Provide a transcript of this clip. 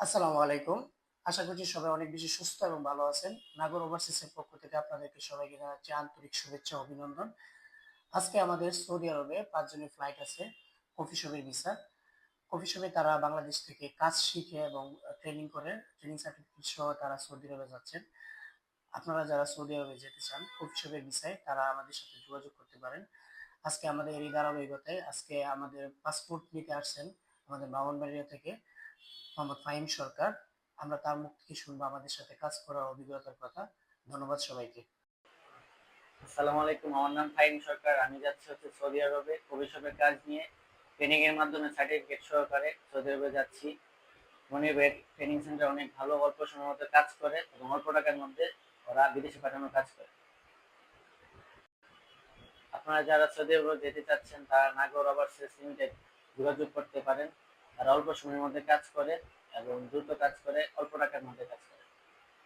আসসালামু আলাইকুম। আশা করছি সবাই অনেক বেশি সুস্থ এবং ভালো আছেন। নাগর ওভারসিসের পক্ষ থেকে আপনাদেরকে সবাইকে জানাচ্ছি আন্তরিক শুভেচ্ছা, অভিনন্দন। আজকে আমাদের সৌদি আরবে পাঁচজনের ফ্লাইট আছে কফি শপের ভিসা কফি শপে তারা বাংলাদেশ থেকে কাজ শিখে এবং ট্রেনিং করে ট্রেনিং সার্টিফিকেট সহ তারা সৌদি আরবে যাচ্ছেন। আপনারা যারা সৌদি আরবে যেতে চান কফি শপের ভিসায় তারা আমাদের সাথে যোগাযোগ করতে পারেন। আজকে আমাদের এই ধারাবাহিকতায়, আজকে আমাদের পাসপোর্ট নিতে আসছেন আমাদের ব্রাহ্মণবাড়িয়া থেকে। মোহাম্মদ ফাহিম সরকার, আমরা তার মুখ থেকে শুনব আমাদের সাথে কাজ করার অভিজ্ঞতার কথা। ধন্যবাদ সবাইকে। আসসালামু আলাইকুম, আমার নাম ফাহিম সরকার, আমি যাচ্ছি হচ্ছে সৌদি আরবে। ভবিষ্যতের কাজ নিয়ে ট্রেনিং এর মাধ্যমে সার্টিফিকেট সহকারে সৌদি আরবে যাচ্ছি। মনিবের ট্রেনিং সেন্টার অনেক ভালো, অল্প সময়ের মধ্যে কাজ করে এবং অল্প টাকার মধ্যে ওরা বিদেশে পাঠানোর কাজ করে। আপনারা যারা সৌদি আরবে যেতে চাচ্ছেন, তারা নাগর ওভারসিজ লিমিটেড যোগাযোগ করতে পারেন। তারা অল্প সময়ের মধ্যে কাজ করে এবং দ্রুত কাজ করে অল্প টাকার মধ্যে কাজ